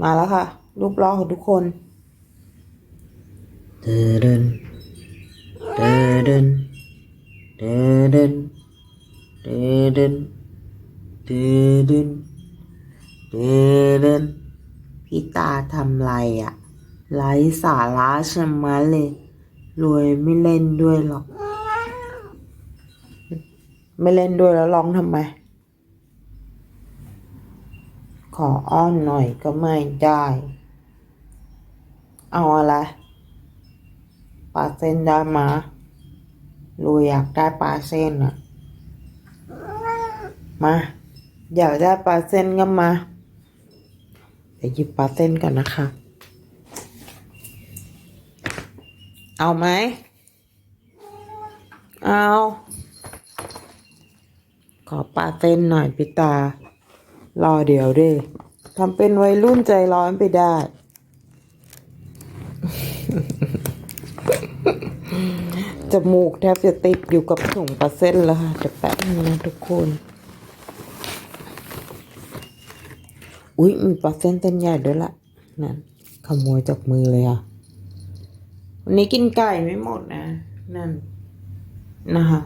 มาแล้วค่ะ รูปล้อของทุกคนเดินเดินเดินเดินเดินเดินเดินเดินเดินเดินพี่ตาทำไรอะไร้สาระใช่ไหมเลย รวยไม่เล่นด้วยหรอก ไม่เล่นด้วยแล้วร้องทำไม ข ออ้อนหน่อยก็ไม่ได้ เอาอะไรปลาเส้นได้มารวยอยากได้ปลาเส้นอะมา อยากได้ปลาเส้นก็มาเดี๋ยวหยิบปลาเส้นก่อนนะคะ เอาไหม เอา ขอปลาเส้นหน่อยพี่ตา รอเดี๋ยวดิทำเป็นวัยรุ่นใจร้อนไปได้ จมูกแทบจะติดอยู่กับถุงปลาเส้นแล้วค่ะเดี๋ยวแป๊บนึงนะทุกคน อุ๊ย มีปลาเส้นเต้นใหญ่ด้วยละนั่นขโมยจากมือเลยอะ วันนี้กินไก่ไม่หมดนะ นั่น นะคะ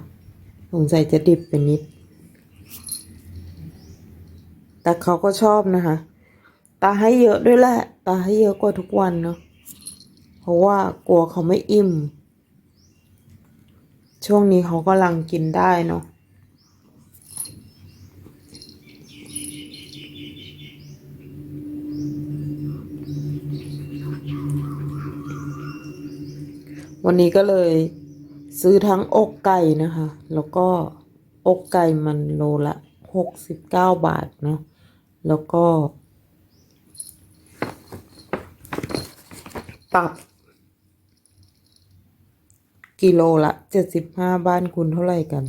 สงสัยจะดิบไปนิด แต่เขาก็ชอบนะคะ ตาให้เยอะด้วยแหละ ตาให้เยอะกว่าทุกวันเนาะ เพราะว่ากลัวเขาไม่อิ่ม ช่วงนี้เขากำลังกินได้เนาะวันนี้ก็เลยซื้อทั้งอกไก่นะคะ แล้วก็อกไก่มันโลละหกสิบเก้าบาทเนาะ แล้วก็ ตับ กิโลละเจ็ดสิบห้าบ้านคุณเท่าไหร่กัน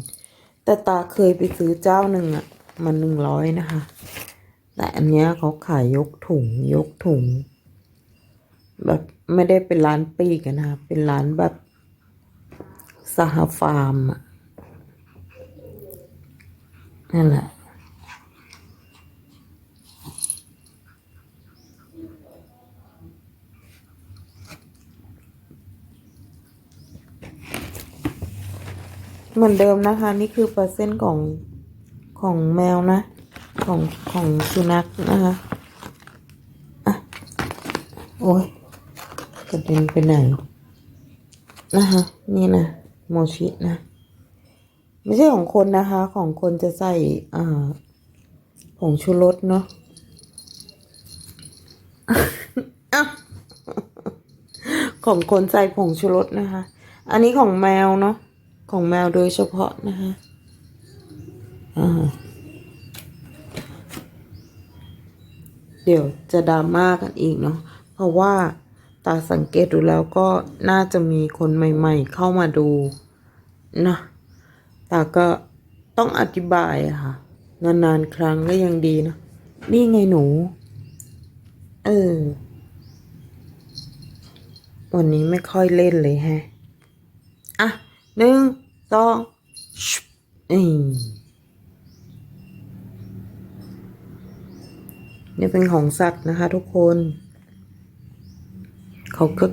แต่ตาเคยไปซื้อเจ้าหนึ่งอะมันหนึ่งร้อยนะคะ แต่อันเนี้ยเขาขายยกถุงยกถุง แบบไม่ได้เป็นร้านปีกอะนะคะเป็นร้านแบบสหฟาร์มอะนั่นแหละ เหมือนเดิมนะคะ นี่คือเปอร์เซ็นต์ของของแมวนะ ของของสุนัขนะคะอะโอ้ยกระเด็นไปไหนนะคะนี่นะโมชินะ ไม่ใช่ของคนนะคะ ของคนจะใส่อ่าผงชูรสเนาะของคนใส่ผงชูรสนะคะ อันนี้ของแมวเนาะ ของแมวโดยเฉพาะนะคะเดี๋ยวจะดราม่ากันอีกเนาะ เพราะว่าตาสังเกตดูแล้วก็น่าจะมีคนใหม่ ๆ เข้ามาดูนะตาก็ต้องอธิบายค่ะ นานๆครั้งก็ยังดีนะ นี่ไงหนู เออ วันนี้ไม่ค่อยเล่นเลยแฮะ อะ หนึ่งสองชุบนี่นี่เป็นของสัตว์นะคะทุกคน เขาก็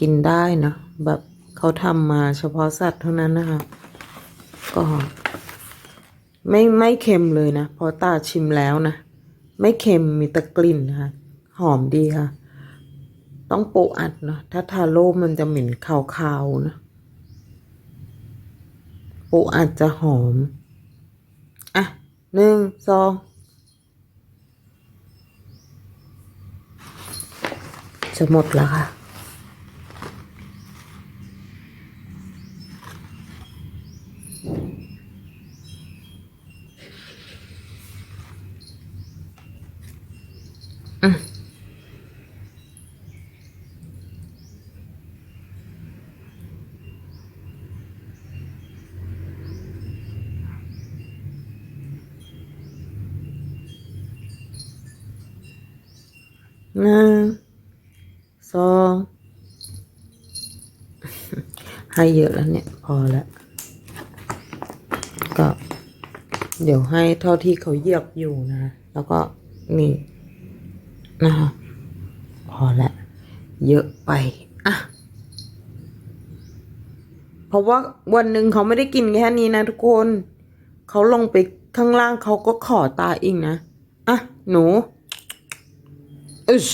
กินได้นะ แบบเขาทำมาเฉพาะสัตว์เท่านั้นนะคะ ก็ ไม่ไม่เค็มเลยนะ เพราะตาชิมแล้วนะ ไม่เค็มมีแต่กลิ่นนะคะ หอมดีค่ะ ต้องโปะอัดเนาะถ้าทาโร่มันจะเหม็นคาวๆนะ ปะอัดจะหอม อะหนึ่งสองจะหมดแล้วค่ะ หนึ่งสองให้เยอะแล้วเนี่ย พอแล้ว ก็ เดี๋ยวให้เท่าที่เขาเหยียบอยู่นะ แล้วก็นี่นะคะพอและเยอะไป อะ เพราะว่าวันหนึ่งเขาไม่ได้กินแค่นี้นะทุกคน เขาลงไปข้างล่างเขาก็ขอตาอีกนะ อะ หนู อึช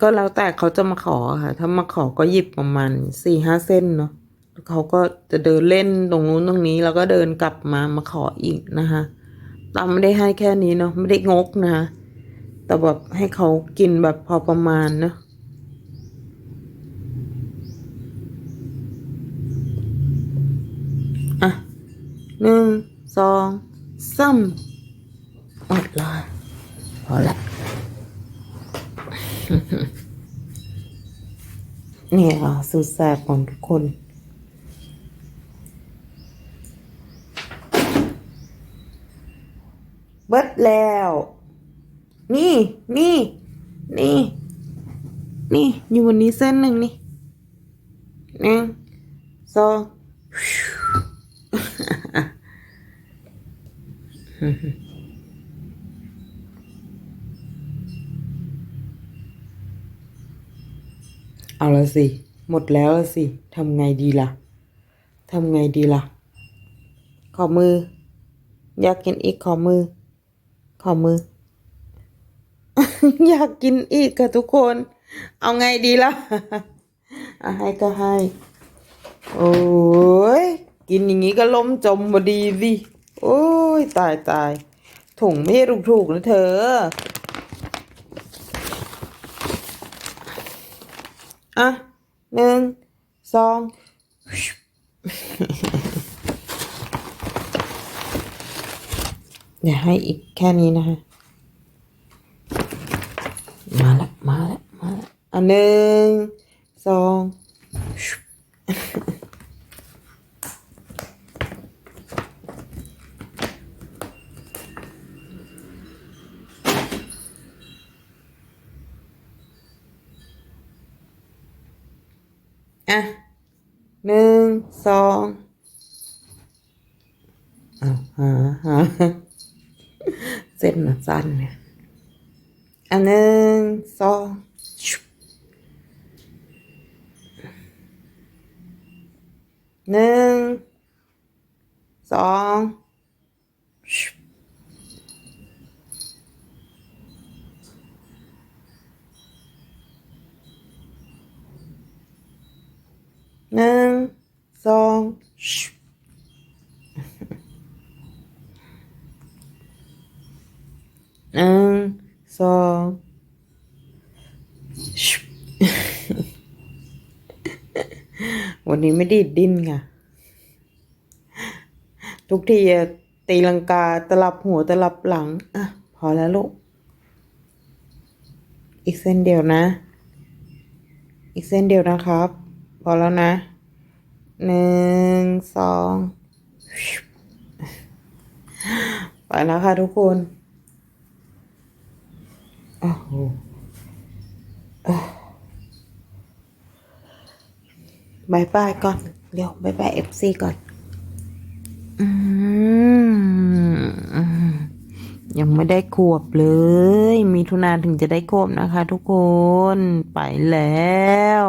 ก็แล้วแต่เขาจะมาขอค่ะ ถ้ามาขอก็หยิบประมาณสี่ห้าเส้นเนาะเขาก็จะเดินเล่นตรงนู้นตรงนี้ แล้วก็เดินกลับมามาขออีกนะคะตามไม่ได้ให้แค่นี้เนาะไม่ได้งกนะคะแต่แบบให้เขากินแบบพอประมาณเนาะอะหนึ่งสองสาม หมดเลยพอละนี่อะสุดแสบของทุกคน เบิดแล้ว นี่ นี่ นี่ นี่ อยู่บนนี้เส้นหนึ่งนี่หนึ่งสอง เอาละสิ หมดแล้วละสิทำไงดีล่ะทำไงดีล่ะ ขอมือ อยากกินอีกขอมือ ขอมือ อยากกินอีกค่ะทุกคน เอาไงดีล่ะอะให้ก็ให้ โอ้ยกินอย่างนี้ก็ล้มจมพอดีสิ โอ้ยตายตายถุงไม่ถูกๆนะเธอ อะหนึ่งสองเดี๋ยวให้อีกแค่นี้นะคะ มาละ มาละ มาละอันหนึ่งสอง อะหนึ่งสองอาหาหาเส้นมันสั้นเนี่ยอันหนึ่งสองหนึ่งสองชุบ หนึ่งสองชุบหนึ่งสองชุบวันนี้ไม่ดีดดิ้นค่ะ ทุกทีตีลังกาตลับหัวตลับหลัง อะ พอแล้วลูก อีกเส้นเดียวนะ อีกเส้นเดียวนะครับ พอแล้วนะหนึ่งสองไปแล้วค่ะทุกคนโอ้โหบายบายก่อน เดี๋ยวบายบายเอฟซีก่อน อืมยังไม่ได้ขวบเลย มีทุนานถึงจะได้ขวบนะคะทุกคน ไปแล้ว